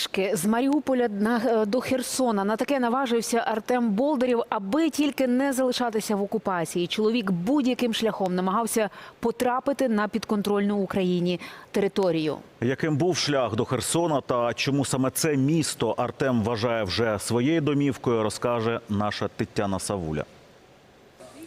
Пішки з Маріуполя на е, до Херсона на таке наважився Артем Болдарів, аби тільки не залишатися в окупації. Чоловік будь-яким шляхом намагався потрапити на підконтрольну Україні територію. Яким був шлях до Херсона та чому саме це місто Артем вважає вже своєю домівкою, розкаже наша Тетяна Савуля.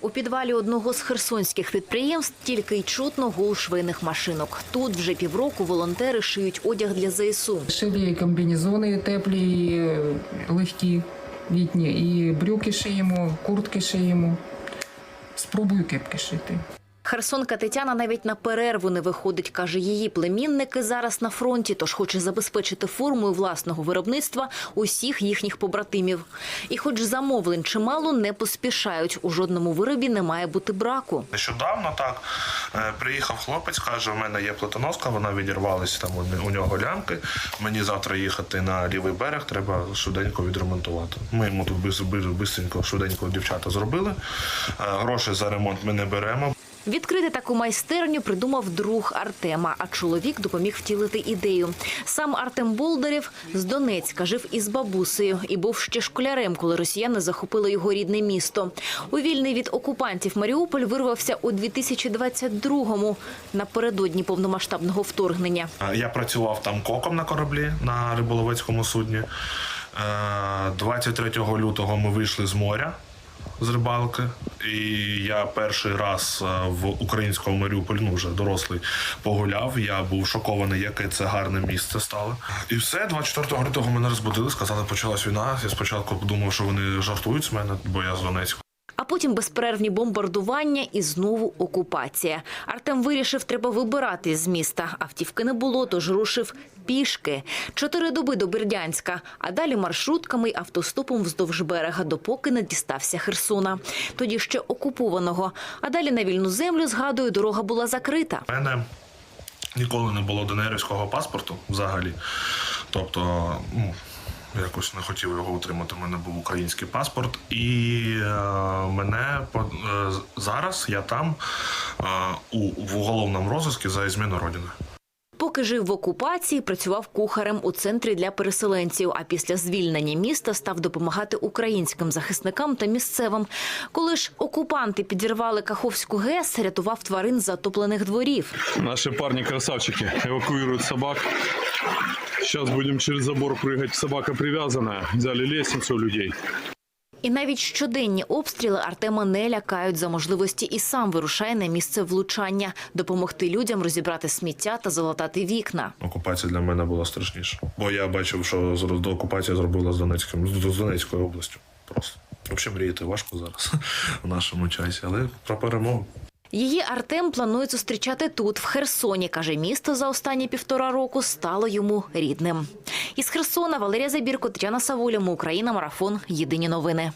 У підвалі одного з херсонських підприємств тільки й чутно гул швейних машинок. Тут вже півроку волонтери шиють одяг для ЗСУ. Шили комбінезони теплі, е, легкі, літні, і брюки шиємо, куртки шиємо. Спробую кепки шити. Херсонка Тетяна навіть на перерву не виходить. каже, її племінники зараз на фронті, тож хоче забезпечити формою власного виробництва усіх їхніх побратимів. І, хоч замовлень чимало, не поспішають. У жодному виробі не має бути браку. Нещодавно так е, приїхав хлопець, каже: у мене є плитоноска, вона відірвалася там у- нього лямки. Мені завтра їхати на лівий берег, треба швиденько відремонтувати. Ми йому тут бистренько, швиденько дівчата зробили. Е, Гроші за ремонт ми не беремо. Відкрити таку майстерню придумав друг Артема, а чоловік допоміг втілити ідею. Сам Артем Болдарєв з Донецька жив із бабусею і був ще школярем, коли росіяни захопили його рідне місто. У вільний від окупантів Маріуполь вирвався у 2022-му, напередодні повномасштабного вторгнення. Е, Я працював там коком на кораблі на риболовецькому судні. Е, 23 лютого ми вийшли з моря з рибалки. І я перший раз е, в українському Маріуполі, ну вже дорослий, погуляв. Я був шокований, яке це гарне місце стало. І все, 24 лютого мене розбудили, сказали, почалась війна. Я спочатку подумав, що вони жартують з мене, бо я з Донецька. А потім безперервні бомбардування і знову окупація. Артем вирішив, треба вибирати з міста. Автівки не було, тож рушив пішки. Чотири доби до Бердянська, а далі маршрутками й автостопом вздовж берега, допоки не дістався Херсона. Тоді ще окупованого. А далі на вільну землю, згадую, дорога була закрита. Мене ніколи не було ДНРівського паспорту взагалі. Тобто, ну, якось не хотів його отримати. У мене був український паспорт. І е, мене по- е, зараз я там е, у, в уголовному розиску за зміну родини. Поки жив в окупації, працював кухарем у центрі для переселенців. А після звільнення міста став допомагати українським захисникам та місцевим. Коли ж окупанти підірвали Каховську ГЕС, рятував тварин з затоплених дворів. Наши парни красавчики эвакуируют собак. Сейчас будем через забор прыгать. Собака привязанная. Взяли лестницу у людей. І навіть щоденні обстріли Артема не лякають за можливості і сам вирушає на місце влучання, допомогти людям розібрати сміття та залатати вікна. Окупація для мене була страшніша. Бо я бачив, що з- до окупація зробила з Донецьким з з Донецькою областю. Просто. Взагалі мріяти важко зараз в нашому часі, але про перемогу. Її Артем планує зустрічати тут, в Херсоні. Каже, місто за останні півтора року стало йому рідним. Із Херсона Валерія Забірко, Тетяна Савуля, Україна, Марафон. Єдині новини.